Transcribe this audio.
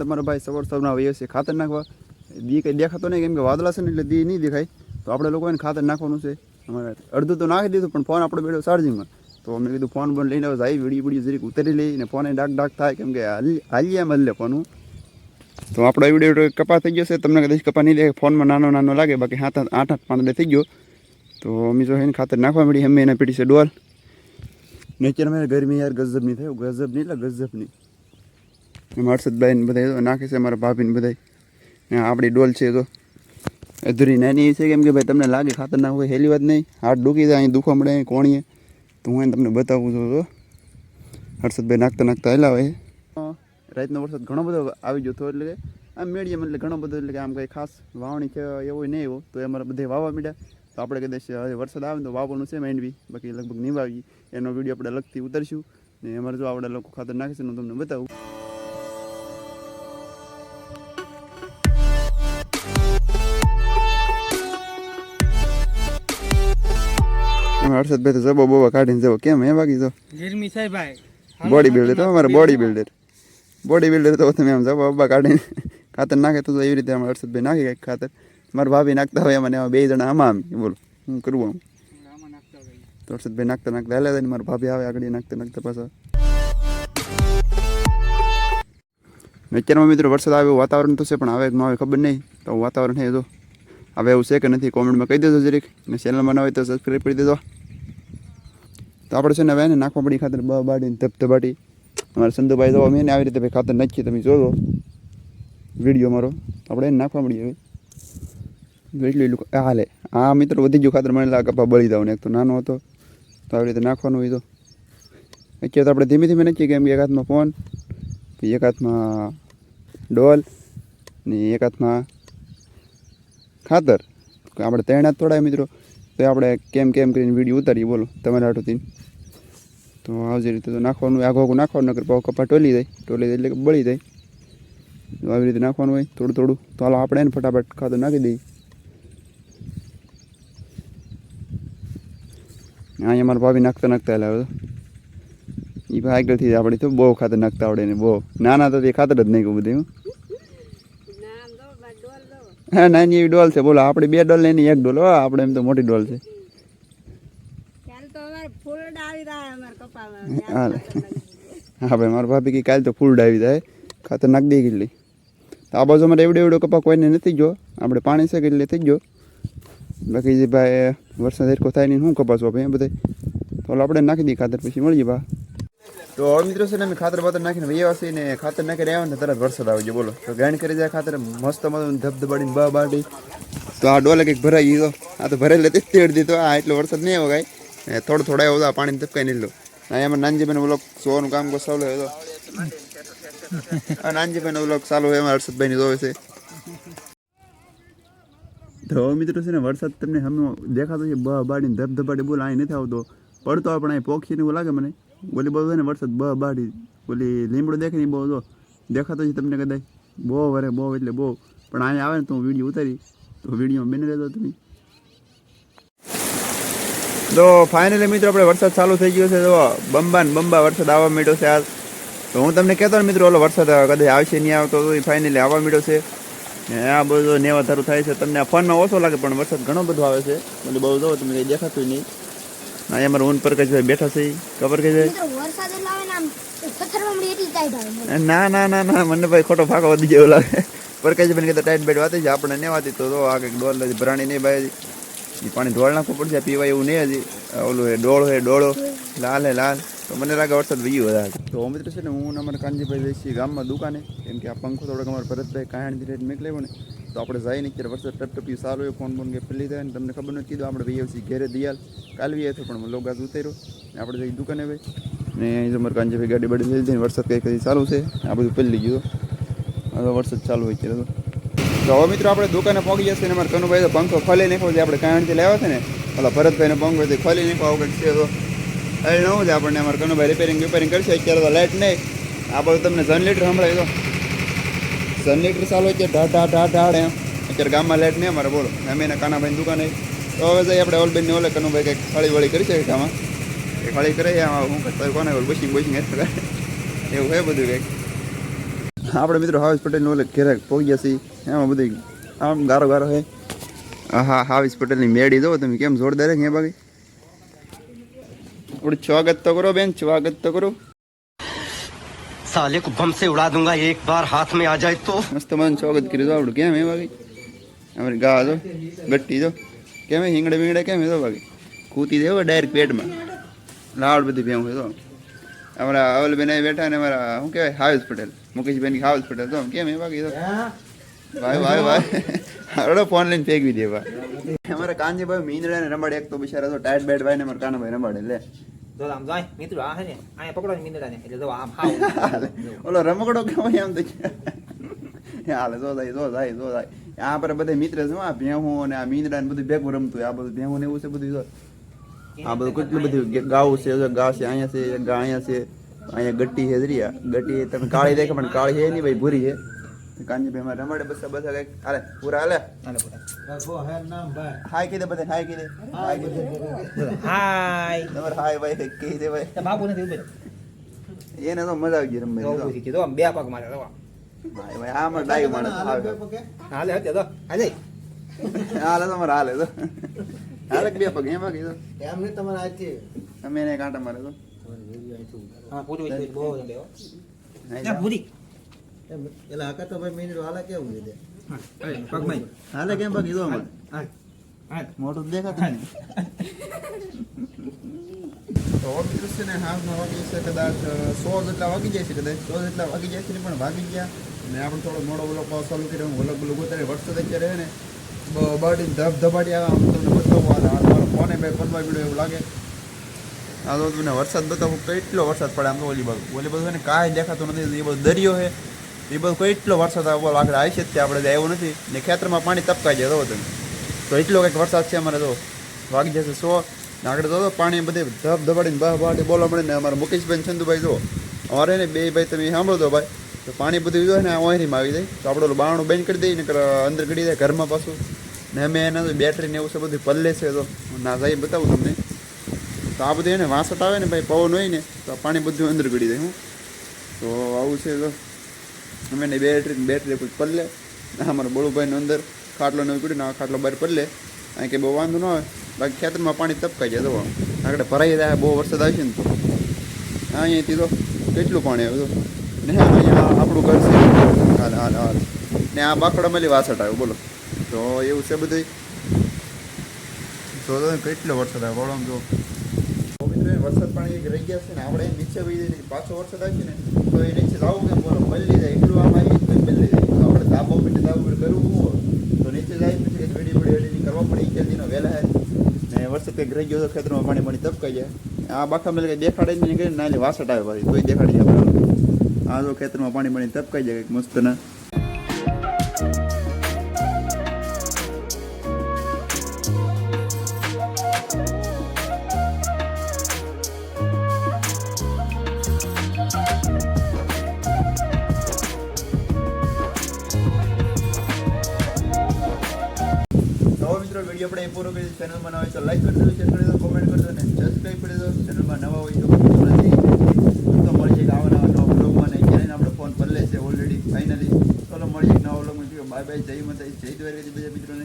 તમારો ભાઈ સવાર સવારના વયો છે, ખાતર નાખવા. દી કંઈ દેખાતો નહીં, કેમ કે વાદળા છે ને એટલે દી નહીં દેખાય. તો આપણે લોકોને ખાતર નાખવાનું છે. અમારે અડધું તો નાખી દીધું, પણ ફોન આપણો બેઠો ચાર્જિંગમાં. તો અમે કીધું, ફોન બંધ લઈને આવે. વીડિયો વીડિયો જરીક ઉતારી લઈ ને ફોને ડાક ડાક થાય, કેમ કે હાલી એમ હલ્લે ફોન તો આપણો વીડિયો કપા થઈ ગયો છે. તમને કદાચ કપા નહીં દેખાય, ફોનમાં નાનો નાનો લાગે, બાકી હાથ આઠ આઠ પાંદડે થઈ ગયો. તો અમે જો એને ખાતર નાખવા મળી અમે એના પીટી છે ડોલ. નેચરમાં ગરમી યાર, ગજબ નહીં થાય, ગજબ નહીં એટલે ગજબની હર્ષદભાઈ ને બધા નાખે છે અમારા ભાભી ને બધા ને આપણી ડોલ છે તો અધૂરી નાની એ છે કેમ કે ભાઈ તમને લાગે ખાતર ના હોય હેલી વાત નહીં. હાથ ડૂકી જાય, અહીં દુખવા મળે કોણીએ. તો હું એને તમને બતાવું છું તો. હર્ષદભાઈ નાખતા નાખતા હેલા હોય રાતનો વરસાદ ઘણો બધો આવી હતો એટલે કે આમ મેળીએ એટલે ઘણો બધો એટલે કે આમ કંઈ ખાસ વાવણી કે એવો નહીં એવો. તો એ અમારે બધે વાવવા મીડ્યા. તો આપણે કદાચ હવે વરસાદ આવે તો વાવવાનું છે માંડવી બાકી લગભગ નહીં વાવી એનો વીડિયો આપણે લગતી ઉતરશું. ને અમારે જો આપણે લોકો ખાતર નાખીશું હું તમને બતાવું. એમાં હર્ષદભાઈ તો જબો બોબા કાઢીને જવો. કેમ? હે બાકી તો? ગરમી છે ભાઈ. બોડી બિલ્ડર તો અમારે બોડી બિલ્ડર બોડી બિલ્ડર તો તમે આમ જબો બોબા કાઢીને ખાતર નાખે તો એવી રીતે અમારે હર્ષદભાઈ નાખી કાંઈક ખાતર. મારા ભાભી નાખતા હોય એમાં બે જણા આમાં આમ. બોલો હું કરવું આમ? ભાઈ તો હર્ષદભાઈ નાખતા નાખતા હાલે જાય મારા ભાભી આવે આગળ નાખતા નાખતા પાછા. અત્યારમાં મિત્રો વરસાદ આવ્યો વાતાવરણ તો છે પણ આવે કે ન આવે ખબર નહીં. તો વાતાવરણ છે જો. હવે એવું છે કે નથી, કોમેન્ટમાં કહી દેજો જરીક. અને ચેનલમાં ન હોય તો સબસ્ક્રાઈબ કરી દેજો. તો આપણે છે ને હવે એને નાખવા પડી ખાતર બ બાડીને ધબધબાટી અમારા સંધુભાઈ જોવા મેં આવી રીતે ભાઈ ખાતર નાખીએ, તમે જોજો. વીડિયો મારો આપણે એને નાખવા મળીએ હવે. એટલું એટલું હાલે. આ મિત્રો વધી ગયું ખાતર. મને લાગે કપા બળી દઉં ને એક તો નાનો હતો. તો આવી રીતે નાખવાનું હોય તો. અત્યારે તો આપણે ધીમે ધીમે નાખીએ કેમ કે એક હાથમાં ફોન, એક હાથમાં ડોલ, ને એક હાથમાં ખાતર. આપણે ત્રણ થોડા મિત્રો. તો આપણે કેમ કેમ કરીને વીડિયો ઉતારીએ, બોલો. તમારા હાટુથી. તો આવી રીતે તો નાખવાનું આગો આગું નાખવાનું નગર પાવ કપા ટોલી જાય. ટોલી જાય એટલે બળી જાય. તો આવી રીતે નાખવાનું હોય, થોડું થોડું. તો હાલો આપણે એને ફટાફટ ખાતર નાખી દઈએ. અહીંયા મારા ભાભી નાખતા નાખતા એટલે હવે એ આગળથી આપણે તો બહુ ખાતર નાખતા આવડે ને બહુ. નાના તો તે ખાતર જ નહીં કહું બધું હા નાની એવી ડોલ છે. બોલો આપણે બે ડોલ એની એક ડોલ. હો આપણે એમ તો મોટી ડોલ છે. હા ભાઈ મારા ભાભી કે કાલ તો ફૂલ ડાવી જાય. ખાતર નાખ દઈ કેટલી તો આ બાજુ અમારે એવડો એવડો કપા કોઈને નથી ગયો. આપણે પાણી છે એટલે થઈ ગયો. બાકી જે ભાઈ વરસાદ હરખો થાય નહીં શું કપાસો ભાઈ બધા તો આપણે નાખી દઈએ ખાતર પછી. મળીએ બા તો હવે મિત્રો છે ને, અમે ખાતર બાતર નાખીને વૈયા ને ખાતર નાખી રહ્યા ને તરત વરસાદ આવી બોલો. તો ગ્રાઇન્ડ કરી જાય ખાતર, મસ્ત મસ્ત ધબધબાડીને બા બાડી તો આ ડોલે કંઈક ભરાઈ ગયો આ તો ભરાઈ લેતી તેડ દીધો. આ એટલો વરસાદ નહીં આવ્યો કાંઈ. થોડો થોડા આ પાણી ધબકાઈ નહીં લો એમાં નાનજીભાઈ ઓલો સોનું કામ ગોસાવલો હતો. આ નાનજીભાઈ ઓલો ચાલુ એમાં હર્ષદભાઈ જોવે છે. તો મિત્રો છે ને, વરસાદ તમને હમણાં દેખાતો છે, બ બાડીને ધબધબાડી બોલ, અહીં નથી આવતો. પડતો આપણે પણ અહીં પોખીને એવું લાગે મને. ઓલી બહુ ને વરસાદ બ બાડી. ઓલી લીમડો દેખે ને બહુ જો. દેખાતો છે તમને કદાચ બહુ વરે, બહુ એટલે બહુ. પણ અહીંયા આવે ને તો હું વીડિયો ઉતારી. તો વીડિયો બની રહેતો તમે. તો ફાઇનલી મિત્રો આપણે વરસાદ ચાલુ થઈ ગયો છે. તો બંબા ને બંબા વરસાદ આવવા માંડ્યો છે આજ. તો હું તમને કહેતો ને મિત્રો, ઓલો વરસાદ કદાચ આવશે નહીં આવતો, તો એ ફાઇનલી આવવા માંડ્યો છે. આ બધું નેવા ધારું થાય છે. તમને ફોનમાં ઓછો લાગે, પણ વરસાદ ઘણો બધો આવે છે. એટલે બહુ જો, તમને દેખાતું નહીં. અહીંયા અમારા ઊન પર કઈ બેઠા છે. ખબર કે છે ને. ના ના ના મને ભાઈ ખોટો ફાંકો વધી ગયો લાગે. પર કઈ બેન કીધું ટાઈટ બેટ વાતી છે આપણે ને વાતી તો આ કંઈક ડોલ નથી ભરાણી નહીં ભાઈ એ પાણી ઢોળ નાખવું પડશે પીવાય એવું નહીં હજી. ઓલું હે ડોળ હે ડોળો લાલ હે લાલ. તો મને લાગે વરસાદ વયું વધારે. તો મિત્ર છે ને હું અમારા કાનજીભાઈ જઈશ ગામમાં દુકાને. કેમ કે આ પંખો થોડોક અમારા ભરતભાઈ કાયણ ધીરે મેક લેવો ને તો આપણે જાય નહીં અત્યારે વરસાદ ટપટપ્યું સારું હોય ફોન ફોન કે પેલી થાય ને તમને ખબર નથી કીધું આપણે ભાઈ છીએ ઘેરે દિયાલ કાલવી હતો પણ આજ ઉતર્યો ને આપણે જઈ દુકાને ભાઈ. ને અહીં અમારે કાનજીભાઈ ગાડી બાડી લઈ લીધી વરસાદ કંઈક કઈ ચાલુ છે, આ બધું પેલી ગયું હવે વરસાદ ચાલુ હોય ત્યારે તો. હવે મિત્રો આપણે દુકાને પહોંચી જશે ને અમારે કનુભાઈ તો પંખો ખોલી નાખો છે, આપણે કાયણથી લાવ્યા છે ને ઓલા ભરતભાઈને પંખો તે ખોલી નાખો આવું કંઈક છે તો. એ નવું છે આપણને અમારે કનુભાઈ રિપેરિંગ રિપેરિંગ કરશે, અત્યારે તો લાઇટ નહીં. આ બધું તમને જનરેટર સંભળાય તો. જનરેટર ચાલુ છે, ઢા ઢા ઢા ઢાડ એમ. અત્યારે ગામમાં લાઇટ નહીં, અમારે બોલો. અમે એના દુકાન દુકાને તો હવે જઈએ આપણે ઓલબેન ને ઓલે કનુભાઈ કંઈક હળી વળી કરી છે આમાં એ હળી કરે, આમાં હું કરતા કોને બસિંગ બસિંગ એવું હોય બધું કંઈક. આપણે મિત્રો હાવીસ પટેલનું ઓલે ઘેરે પહોંચી જશે એમાં બધી આમ ગારો ગારો હે. હા હાવીસ પટેલની મેળી દો તમે કેમ જોરદાર હે ભાગી થોડું સ્વાગત તો કરો બેન, સ્વાગત તો કરો. साले को बम से उड़ा दूंगा एक बार हाथ में आ जाए तो મસ્ત મન સ્વાગત કર્યું તો આપણું કેમ હે બાકી અમારી ગા જો ગટ્ટી જો કેમ હે હિંગડે બિંગડે કેમ હે તો બાકી કૂતી દેવો ડાયરેક્ટ પેટમાં લાડ બધી ભેવું હે તો અમારા અવલ બેન અહીં બેઠા ને અમારા શું કહેવાય હાવીસ પટેલ મુકેશબેન હાવીસ પટેલ તો કેમ હે બાકી તો ભાઈ ભાઈ ભાઈ હરડો ફોન લઈને ફેંકવી દે ભાઈ અમારા કાનજીભાઈ મીંદડા ને રમાડે એક તો બિચારા તો ટાઈટ બેટ ભાઈ ને અમારા કાનાભાઈ રમાડે લે જો આમ જાય મિત્રો આ છે ને અહીંયા પકડો ને મીંદડા એટલે જો આમ હાવ ઓલો રમકડો કેવાય આમ હાલે જો જાય જો જાય જો આ પર બધા મિત્ર છે આ ભેહું અને આ મીંદડા ને બધું ભેગું રમતું આ બધું ભેહું ને એવું છે બધું જો આ બધું કેટલું બધું ગાવું છે જો ગા છે અહીંયા છે ગા અહીંયા છે અહીંયા ગટ્ટી છે જરીયા ગટ્ટી તમે કાળી દેખે પણ કાળી છે નહીં ભાઈ ભૂરી છે કાનજીભાઈ માં રમાડે બસ બસ કંઈક. હાલે પૂરા હાલે? હાલે પૂરા. હાય કીધે બધા હાય કીધે. હાય કીધે. હાય તમારે હાય ભાઈ કઈ દે ભાઈ? તો બાપુ નથી ઉભે એને તો મજા આવી ગઈ રમે તો આમ બે પગ મારે જો ભાઈ ભાઈ આમાં ડાઈ માણસ આવે હાલે. હતે તો. હાલે. હાલે તમારે હાલે તો. હાલે બે પગ એમાં કીધું તમે એને કાંટા મારે તો. હા પૂરી બહુ તો ના જમે હો. હાય તો ભાઈ હા, હાલે, પગમાં જ. હાલે કેમ પગ? કીધું અમારે. મોટું દેખાતું તો ને હાથમાં વાગી છે કદાચ સો જેટલા વાગી જાય છે કદાચ સો જેટલા વાગી જાય છે પણ ભાગી ગયા. ને આપણે થોડો મોડો બોલો ચાલુ કર્યો ઓલો બોલો અત્યારે વરસાદ અત્યારે ને બ- બાટી ધબ આવે આમ તમને બતાવવા મારો ફોને ભાઈ પલવા પડ્યો એવું લાગે. આ તો તમને વરસાદ બતાવું કેટલો વરસાદ પડે આમ તો ઓલી બાજુ. ઓલી બાજુ ને કાંઈ દેખાતો નથી એ બધું દરિયો છે એ બધું એટલો વરસાદ આવવો આગળ આવી છે ત્યાં આપણે આવ્યો નથી. ને ખેતરમાં પાણી તપકાઈ જાય તો તમે તો એટલો કંઈક વરસાદ છે અમારે તો. વાગી જશે સો. ને આગળ તો પાણી બધે ધબ ધબાડીને બહાર બહાર બોલવા મળે ને અમારા મુકેશભાઈ ચંદુભાઈ જો. અમારે ને બે ભાઈ તમે સાંભળો તો ભાઈ. તો પાણી બધું જોઈએ ને ઓહરીમાં આવી જાય. તો આપણે બાણું બંધ કરી દઈએ ને અંદર કરી જાય ઘરમાં પાછું. ને અમે એના બેટરી ને એવું છે બધું પલ્લે છે તો. ના જાય બતાવું તમને. તો આ બધું એને વાંસટ આવે ને ભાઈ પવન હોય ને, તો પાણી બધું અંદર ગળી દે હું. તો આવું છે તો. અમે એની બેટરી બેટરી કોઈ લે અમારા બળુભાઈનો અંદર ખાટલો નવી પીડ્યું આ ખાટલો બહાર પડલે અહીં કે બહુ વાંધો ન આવે. બાકી ખેતરમાં પાણી તપકાઈ જાય તો આગળ ભરાઈ જાય, બહુ વરસાદ આવશે ને તો. અહીંયાથી તો કેટલું પાણી આવ્યું ને અહીંયા આપણું ઘર છે. હાલ હાલ હાલ. ને આ બાકડા મળી વાસટ આવ્યો બોલો. તો એવું છે બધું તો કેટલો વરસાદ આવે વળામ જો વરસાદ પાણી રહી ગયા છે ને, આપણે નીચે વહી પાછો વરસાદ આવશે ને તો એ નીચે બોલો મળી જાય, એટલું આમ આવી આપણે ધાબો ધાબો કરવું હોય, તો નીચે જાય, પછી કંઈક વેડી વેડી કરવા પડે, ઈ જલ્દીનો વહેલા ને વરસાદ કંઈક રહી ગયો તો ખેતરમાં પાણી પાણી તપકાઈ જાય. આ બાખા મેલે કંઈ દેખાડે જ નહીં કરીને નાલી વાસટ આવે તોય દેખાડી જાય આ તો ખેતરમાં પાણી પાણી તપકાઈ જાય કંઈક મસ્ત ના મિત્રો વીડિયો આપણે એ પૂરો કરી ચેનલમાં નવા હોય તો લાઈક કરી દો શેર કરી દો કોમેન્ટ કરી દો અને સબસ્ક્રાઈબ કરી દો ચેનલમાં નવા હોય તો તો મળી જાય આવા નવા બ્લોગમાં નહીં ક્યારેય આપણો ફોન પર છે ઓલરેડી ફાઇનલી ચલો મળી જાય નવા બ્લોગમાં બાય બાય જય માતા જય દ્વારકાજી બધા મિત્રોને.